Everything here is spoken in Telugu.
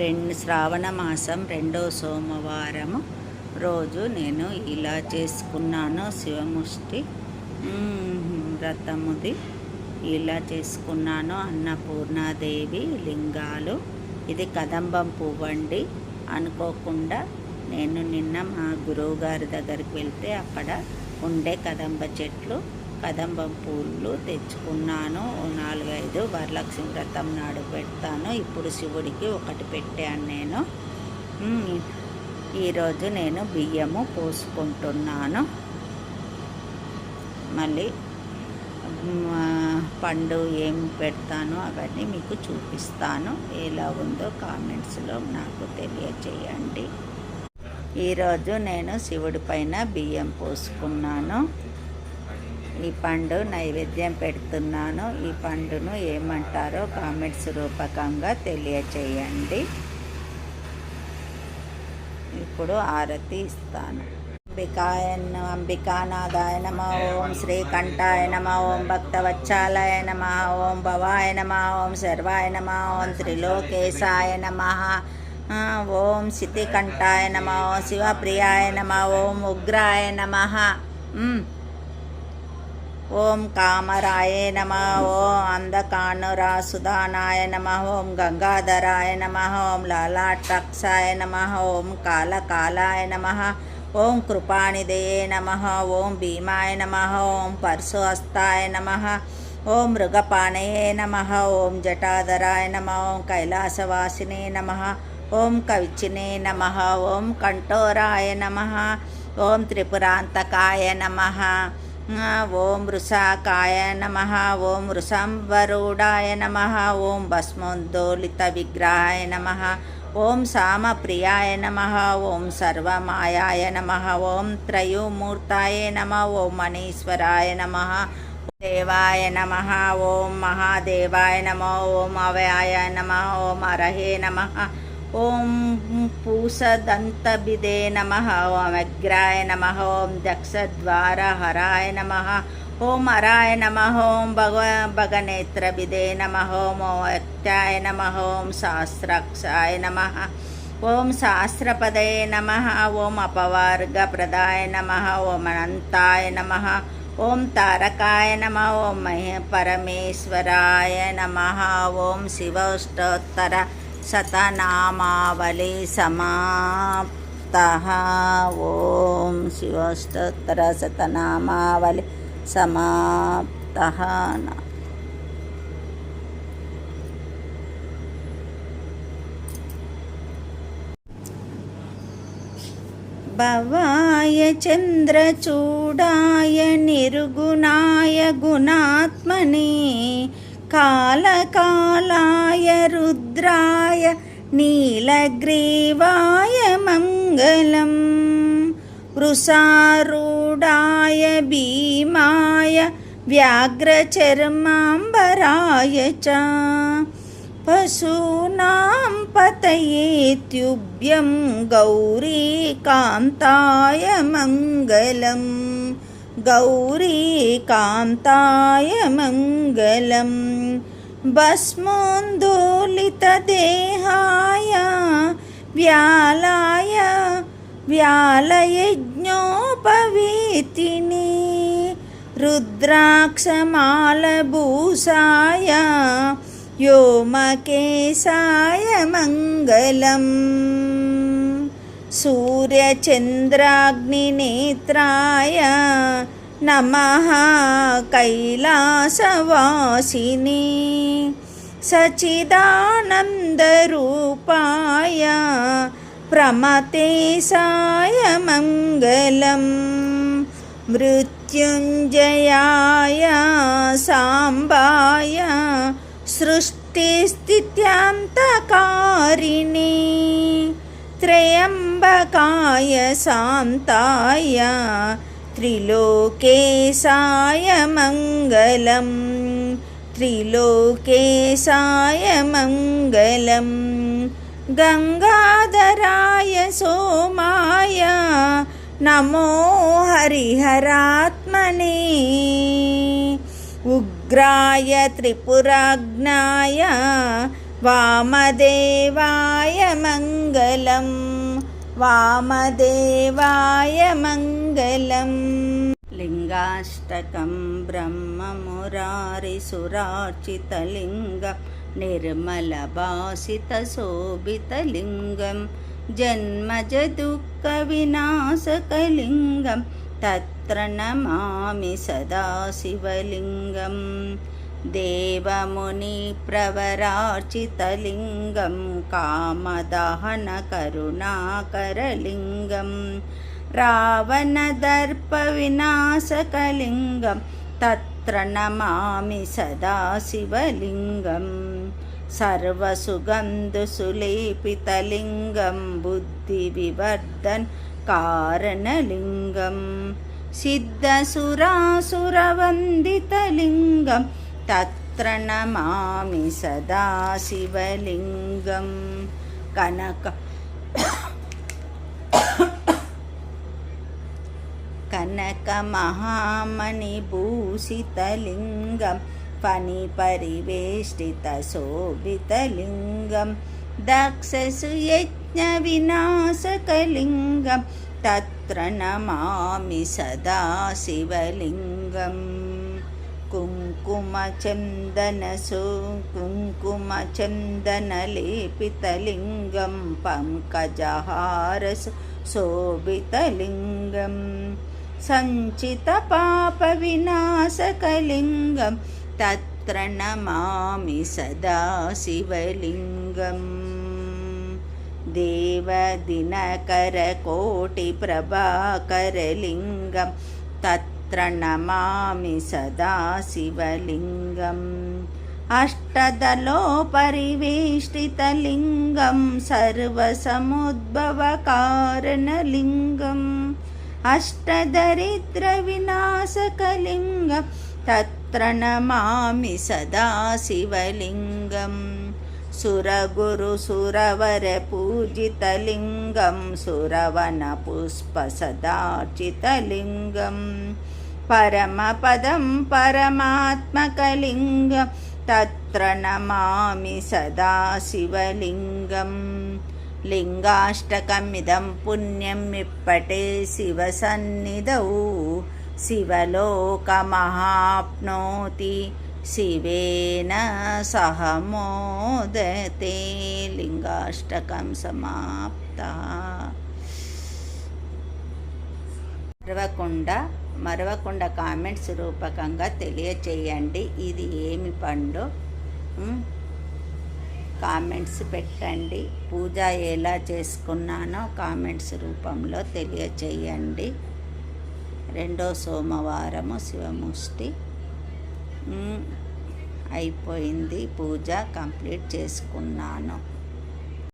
రెండు శ్రావణ మాసం రెండో సోమవారం రోజు నేను ఇలా చేసుకున్నాను శివముష్టి. వ్రతముది ఇలా చేసుకున్నాను. అన్నపూర్ణాదేవి లింగాలు. ఇది కదంబం పువ్వండి. అనుకోకుండా నేను నిన్న మా గురువు గారి దగ్గరికి వెళ్తే అక్కడ ఉండే కదంబ చెట్లు కదంబం పూలు తెచ్చుకున్నాను. నాలుగైదు వరలక్ష్మి వ్రతం నాడు పెడతాను. ఇప్పుడు శివుడికి ఒకటి పెట్టాను నేను. ఈరోజు నేను బియ్యము పోసుకుంటున్నాను. మళ్ళీ పండు ఏం పెడతాను అవన్నీ మీకు చూపిస్తాను. ఎలా ఉందో కామెంట్స్లో నాకు తెలియచేయండి. ఈరోజు నేను శివుడి పైన బియ్యం పోసుకున్నాను. ఈ పండు నైవేద్యం పెడుతున్నాను. ఈ పండును ఏమంటారో కామెంట్స్ రూపకంగా తెలియచేయండి. ఇప్పుడు ఆరతి ఇస్తాను. అంబికాయ అంబికానాథాయ నమ ఓం శ్రీకంఠాయ నమ ఓం భక్తవత్సాలయ నమ ఓం భవాయ నమ ఓం శర్వాయ నమ ఓం త్రిలోకేశాయ నమ ఓం శితికంఠాయ నమ ఓం శివప్రియాయ నమ ఓం ఉగ్రాయ నమ ఓం కామరాయ నమ ఓం అందకానురాసుదానాయ నమ ఓం గంగాధరాయ నమ ఓం లాలాటక్షాయ నమ ఓం కాలకాలాయ నమ ఓం కృపానిదయే నమ ఓం భీమాయ నమ ఓం పరశుహస్తాయ నమ ఓం మృగపాణయే నమ ఓం జటాధరాయ నమ ఓం కైలాసవాసినే నమ ఓం కవిచినే నమ ఓం కంఠోరాయ నమ ఓం త్రిపురాంతకాయ నమ ఓం వృషాకాయ నమ ఓం వృషంవరుడాయ నమ ఓం భస్మోద్దోలిత విగ్రహాయ నమ ఓం సామప్రియాయ నమ ఓం సర్వమాయాయ నమ ఓం త్రయోమూర్తాయ నమ ఓం మనీశ్వరాయ నమ దేవాయ నమ ఓం మహాదేవాయ నమ ఓం అవయాయ నమ ఓం అరహే నమ ఓం పూసదంతబిదే నమ ఓం అగ్రాయ నమ ఓం దక్షద్వారహరాయ నమ ఓం అరాయ నమ ఓం భగ భగనేత్రబిదే నమ ఓం వ్యక్తాయ నమ ఓం సహస్రాక్షాయ నమ ఓం శాస్త్రపదయ నమ ఓం అపవార్గప్రదాయ నమ ఓం అనంతాయ నమ ఓం తారకాయ నమ ఓం మహ పరమేశ్వరాయ నమ ఓం శివష్టోత్తర శతనామావళి సమాప్త. ఓం శివస్తోత్ర శతనామావళి సమాప్త. భవాయ చంద్రచూడాయ నిర్గుణాయ గుణాత్మనే కాలకాలాయ రుద్రాయ నీలగ్రీవాయ మంగళం. వృషారూఢాయ భీమాయ వ్యాఘ్రచర్మాంబరాయ చ. పశూనాం పతయేత్యుభ్యం గౌరీకాంతాయ మంగళం. గౌరీకాంతాయ మంగళం భస్మోందోళితదేహాయ వ్యాలాయ వ్యాలయజ్ఞోపవీతిని రుద్రాక్షమాలభూషాయ వ్యోమకేశాయ మంగళం సూర్యచంద్రాగ్నినేత్రాయ నమ కైలాసవాసిని. సచిదానందరూపాయ ప్రమతేశాయ మంగళం. మృత్యుంజయాయ సాంబాయ సృష్టిస్థిత్యంతకారిణి. త్రయంబకాయ శాంతాయ త్రిలోకేశాయ మంగళం త్రిలోకేశాయ మంగళం గంగాధరాయ సోమాయ నమో హరిహరాత్మనే ఉగ్రాయ త్రిపురాజ్ఞాయ वामदेवाय मङ्गलं वामदेवाय मङ्गलम् लिङ्गाष्टकं ब्रह्ममुरारिसुरार्चितलिङ्गं निर्मलभासितशोभितलिङ्गं जन्मजदुःखविनाशकलिङ्गं तत्र नमामि सदा शिवलिङ्गम् देवमुनिप्रवरार्चितलिङ्गं कामदहनकरुणाकरलिङ्गं रावणदर्पविनाशकलिङ्गं तत्र नमामि सदा शिवलिङ्गं सर्वसुगन्धुसुलेपितलिङ्गं बुद्धिविवर्धन् कारणलिङ्गं सिद्धसुरासुरवन्दितलिङ्गं तत्र नमामि सदा शिवलिङ्गं कनक कनकमहामणिभूषितलिङ्गं फणिपरिवेष्टितशोभितलिङ्गं दक्षसुयज्ञविनाशकलिङ्गं तत्र नमामि सदा शिवलिङ्गम् कुङ्कुमचन्दनसु कुङ्कुमचन्दनलेपितलिङ्गं पङ्कजहारसु शोभितलिङ्गं सञ्चितपापविनाशकलिङ्गं तत्र नमामि सदा शिवलिङ्गम् देवदिनकरकोटिप्रभाकरलिङ्गं तत्र नमामि सदा शिवलिङ्गम् अष्टदलोपरिवेष्टितलिङ्गं सर्वसमुद्भवकारणलिङ्गम् अष्टदरिद्रविनाशकलिङ्गं तत्र नमामि सदा शिवलिङ्गम् सुरगुरुसुरवरपूजितलिङ्गं सुरवनपुष्पसदार्चितलिङ्गं परमपदं परमात्मकलिङ्गं तत्र नमामि सदा शिवलिङ्गं लिङ्गाष्टकमिदं पुण्यम् इप्पटे शिवसन्निधौ शिवलोकमहाप्नोति शिवेन सह मोदते लिङ्गाष्टकं समाप्तः మరవకుండా మరవకుండా కామెంట్స్ రూపకంగా తెలియచేయండి. ఇది ఏమి పండు? కామెంట్స్ పెట్టండి. పూజ ఎలా చేసుకున్నానో కామెంట్స్ రూపంలో తెలియచేయండి. రెండో సోమవారము శివముష్టి. అయిపోయింది. పూజ కంప్లీట్ చేసుకున్నాను.